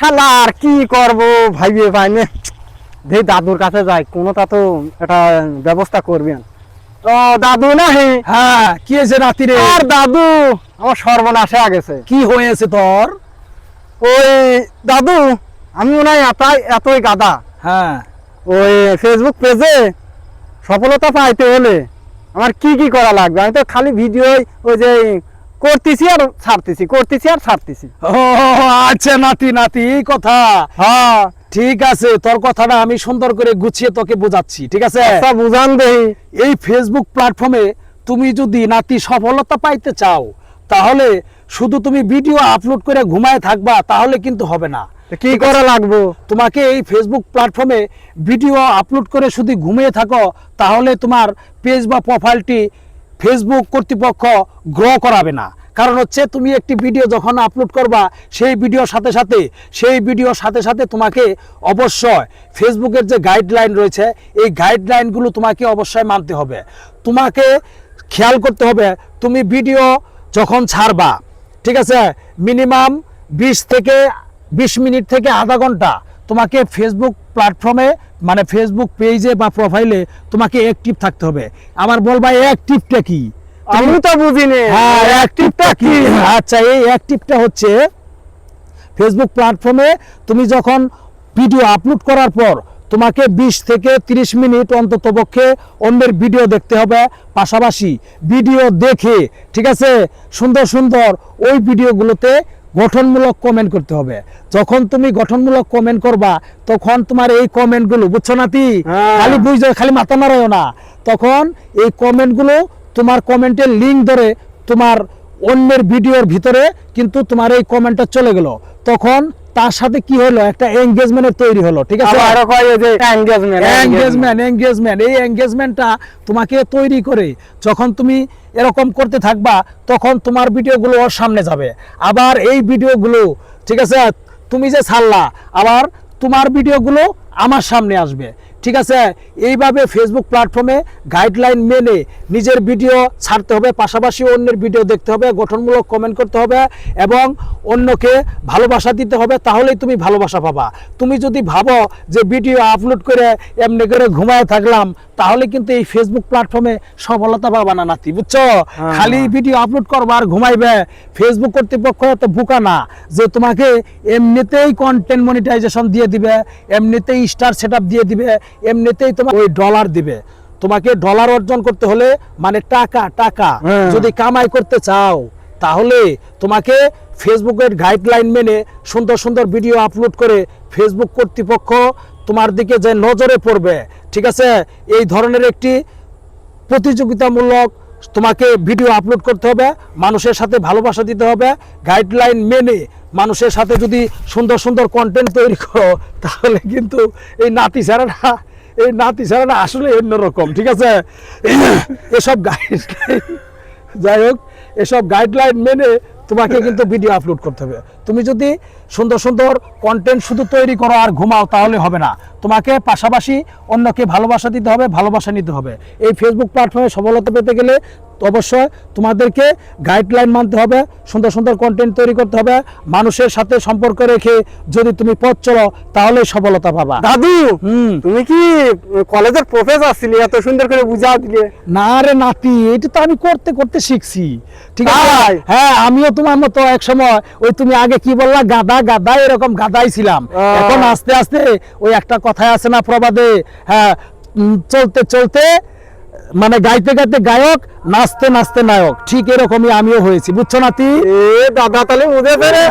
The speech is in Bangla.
শালা আর কি করব? ভাইবে পাইনে দেই দাদুর কাছে যাই। কোনোটা তো এটা ব্যবস্থা করবেন। তো দাদু না হে হ্যাঁ কি হয়েছে নাতি রে আর দাদু আমার সর্বনাশে আগেছে কি হয়েছে তোর? ওই দাদু আমি মনে হয় এতই এতই গাদা। হ্যাঁ। ওই ফেসবুক পেজে সফলতা পাইতে হলে আমার কি কি করা লাগবে? আমি তো খালি ভিডিও ওই যে করতেছি আর ছাড়তেছি করতেছি আর ছাড়তেছি। ও আচ্ছা নাতি নাতি এই কথা। হ্যাঁ। ঠিক আছে তোর কথাটা আমি সুন্দর করে গুছিয়ে তোকে বোঝাচ্ছি ঠিক আছে? আচ্ছা বুঝান দেই। এই ফেসবুক প্ল্যাটফর্মে তুমি যদি নাতি সফলতা পাইতে চাও তাহলে শুধু তুমি ভিডিও আপলোড করে ঘুমায় থাকবা তাহলে কিন্তু হবে না। কি করা লাগবে? তোমাকে এই ফেসবুক প্ল্যাটফর্মে ভিডিও আপলোড করে শুধু ঘুমিয়ে থাকো তাহলে তোমার পেজ বা প্রোফাইলটি ফেসবুক কর্তৃপক্ষ গ্রো করাবে না। কারণ হচ্ছে তুমি একটি ভিডিও যখন আপলোড করবা, সেই ভিডিওর সাথে সাথে, সেই ভিডিওর সাথে সাথে তোমাকে অবশ্যই ফেসবুকের যে গাইডলাইন রয়েছে, এই গাইডলাইনগুলো তোমাকে অবশ্যই মানতে হবে। তোমাকে খেয়াল করতে হবে, তুমি ভিডিও যখন ছাড়বা, ঠিক আছে? মিনিমাম বিশ থেকে, বিশ মিনিট থেকে আধা ঘণ্টা তোমাকে ফেসবুক প্ল্যাটফর্মে মানে ফেসবুক পেজে বা প্রোফাইলে তোমাকে অ্যাক্টিভ থাকতে হবে। আবার বলবা অ্যাক্টিভটা কি? আমি তো বুঝিনি। হ্যাঁ অ্যাক্টিভটা কি? আচ্ছা এই অ্যাক্টিভটা হচ্ছে ফেসবুক প্ল্যাটফর্মে তুমি যখন ভিডিও আপলোড করার পর তোমাকে 20 থেকে 30 মিনিট অন্তত পক্ষে অন্যের ভিডিও দেখতে হবে। পাশাপাশি ভিডিও দেখে ঠিক আছে? সুন্দর সুন্দর ওই ভিডিওগুলোতে গঠনমূলক কমেন্ট করতে হবে। যখন তুমি গঠনমূলক কমেন্ট করবা তখন তোমার এই কমেন্টগুলো বুঝছ না তি হ্যাঁ। খালি বুঝছ খালি মাথা মারাও না। তখন এই কমেন্টগুলো তোমার কমেন্টের লিঙ্ক ধরে তোমার অন্যের ভিডিওর ভিতরে কিন্তু তোমার এই কমেন্টটা চলে গেল। তখন তার সাথে কি হলো? একটা এঙ্গেজমেন্টের তৈরি হলো ঠিক আছে? আবার কয় যে এঙ্গেজমেন্ট এঙ্গেজমেন্ট এঙ্গেজমেন্ট এই এঙ্গেজমেন্টটা তোমাকে তৈরি করে যখন তুমি এরকম করতে থাকবা তখন তোমার ভিডিওগুলো ওর সামনে যাবে। আবার এই ভিডিওগুলো ঠিক আছে? তুমি যে ছাড়লা আবার তোমার ভিডিওগুলো আমার সামনে আসবে। ঠিক আছে? এইভাবে ফেসবুক প্ল্যাটফর্মে গাইডলাইন মেনে নিজের ভিডিও ছাড়তে হবে পাশাপাশি অন্যের ভিডিও দেখতে হবে গঠনমূলক কমেন্ট করতে হবে এবং অন্যকে ভালোবাসা দিতে হবে তাহলেই তুমি ভালোবাসা পাবা। তুমি যদি ভাবো যে ভিডিও আপলোড করে এমনি করে ঘুমায় থাকলাম তাহলে কিন্তু এই ফেসবুক প্ল্যাটফর্মে সফলতা পাবা না নাতি বুঝছ? হ্যাঁ। খালি ভিডিও আপলোড করবা আর ঘুমাইবে। ফেসবুক কর্তৃপক্ষ এত বোকা না যে তোমাকে এমনিতেই কন্টেন্ট মনিটাইজেশন দিয়ে দিবে এমনিতেই স্টার সেট দিয়ে দিবে এমনিতেই তোমার ওই ডলার দিবে। তোমাকে ডলার অর্জন করতে হলে মানে টাকা টাকা। হ্যাঁ। যদি কামাই করতে চাও তাহলে তোমাকে ফেসবুকের গাইডলাইন মেনে সুন্দর সুন্দর ভিডিও আপলোড করে ফেসবুক কর্তৃপক্ষ তোমার দিকে যে নজরে পড়বে ঠিক আছে? এই ধরনের একটি প্রতিযোগিতামূলক তোমাকে ভিডিও আপলোড করতে হবে। মানুষের সাথে ভালোবাসা দিতে হবে। গাইডলাইন মেনে মানুষের সাথে যদি সুন্দর সুন্দর কন্টেন্ট তৈরি করো, তাহলে কিন্তু এই নাতি ছাড়াটা, এই নাতি ছাড়াটা আসলে অন্যরকম, ঠিক আছে? এসব গাইডলাইন যাই হোক, এসব গাইডলাইন মেনে তোমাকে কিন্তু ভিডিও আপলোড করতে হবে। তুমি যদি সুন্দর সুন্দর কন্টেন্ট শুধু তৈরি করো আর ঘুমাও তাহলে হবে না। তোমাকে পাশাপাশি অন্যকে ভালোবাসা দিতে হবে ভালোবাসা নিতে হবে। এই ফেসবুক প্ল্যাটফর্মে সফলতা পেতে গেলে অবশ্যই তোমাদেরকে গাইডলাইন মানতে হবে সুন্দর সুন্দর কন্টেন্ট তৈরি করতে হবে মানুষের সাথে সম্পর্ক রেখে যদি তুমি পথ চলো তাহলে সফলতা পাবা। দাদু তুমি কি কলেজের প্রফেসর ছিলি এত সুন্দর করে বুঝা দিলে? না রে নাতি এটা তো আমি করতে করতে শিখছি। ঠিক আছে? হ্যাঁ আমিও তোমার মতো এক সময় ওই তুমি আগে কি বললা? গাদা গাদা এরকম গাদাই ছিলাম। এখন আস্তে আস্তে ওই একটা কথায় আছে না প্রবাদে? হ্যাঁ চলতে চলতে মানে গাইতে গাইতে গায়ক নাচতে নাচতে নায়ক। ঠিক এরকমই আমিও হয়েছি। বুঝছ নাতি? এ দাদা তাহলে বুঝে ফেরে।